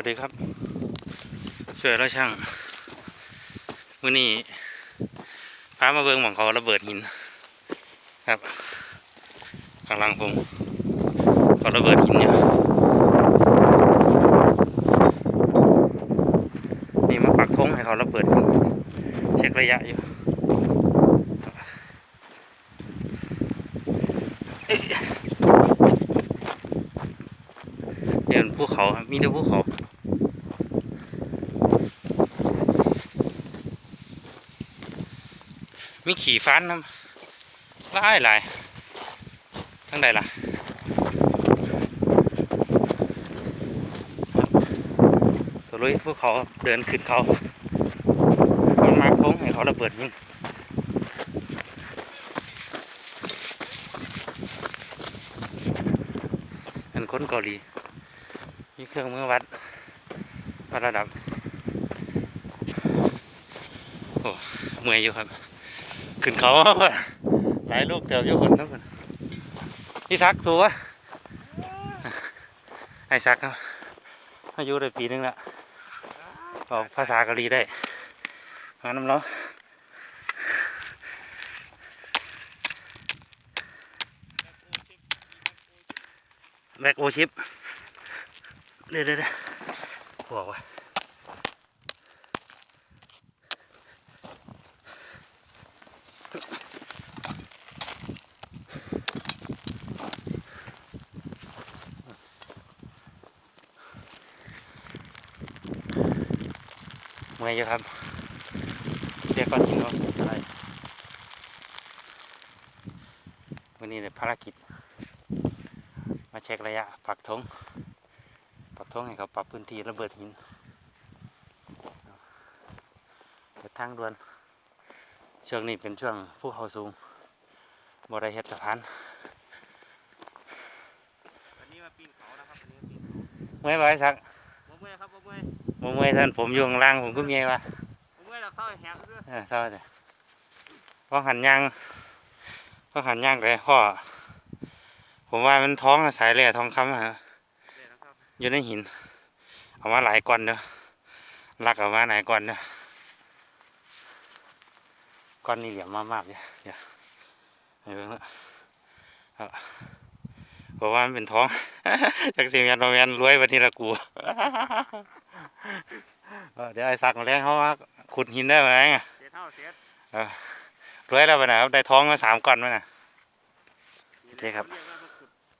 วัสดีครับ ช่วยเราช่างมื้อนี้พามาเบิงหมองเขาระเบิดหิน ครับข้างหลังผมเขาระเบิดหินอยู่ยนี่มาปักธงให้เขาระเบิดหินเช็คระยะอยู่เอ้ยเดี๋ยว ภูเขาครับมีแต่ภูเขามีขี่ฟันนะหลายหลายทั้งใดล่ะตัวลุยพวกเขาเดินขึ้นเขาคนมาโค้งให้เขาระเบิดยิงเป็นคนเกาหลี มีเครื่องมือวัดวัดระดับโอ้เมื่อยอยู่ครับ ขึ้นเขาหลายลูกเดียวอยู่คนทั้งคนพี่ซักสูวะไอ้ซักครับอายุได้ปีนึงละบอกภาษาเกาหลีได้มาน้ำเนาะแบกโอชิป เดี๋ยวเดี๋ยวบอกว่าเมื่อยอยู่ครับเรียกก้อนหินว่าอะไรวันนี้เนี่ยภารกิจ มาเช็คระยะปักธง ปักธงให้เขาปรับพื้นที่ระเบิดหินเปิดทางด่วนช่วงนี้เป็นช่วงภูเขาสูงบ่ได้เฮ็ดสะพานวันนี้มาปีนเขานะครับวันนี้มาปีนเมื่อยบ่ไอ้สักบ่เมื่อยครับบ่เมื่อยบ่เมื่อยท่านผมอยู่ข้างล่างผมก็เมียว่ะบ่เมื่อยดอกเศร้าแหงคือเออเศร้าจ้ะพอหันย่างพอหันย่างไปพ่อผมว่ามันท้องอะสายแหล่ทองคำอะฮะ อยู่ในหิน เอามาหลายก้อนเด้อลักเอามาหลายก้อนเด้อก้อนนี้เหลี่ยมมากๆเนี่ยเดี๋ยวให้เบิ่งละครับเพราะว่ามันเป็นท้อง จากสิ่งยันโยันรวยวันนี้ละกูเออเดี๋ยวไอ้สักมาแรงเขามาขุดหินได้ไหมไงเสียเท่าเสียรวยแล้วไปไหนะครับได้ท้องมาสามก้อนมั้งน่ะนี่โอเคครับเรียกว่า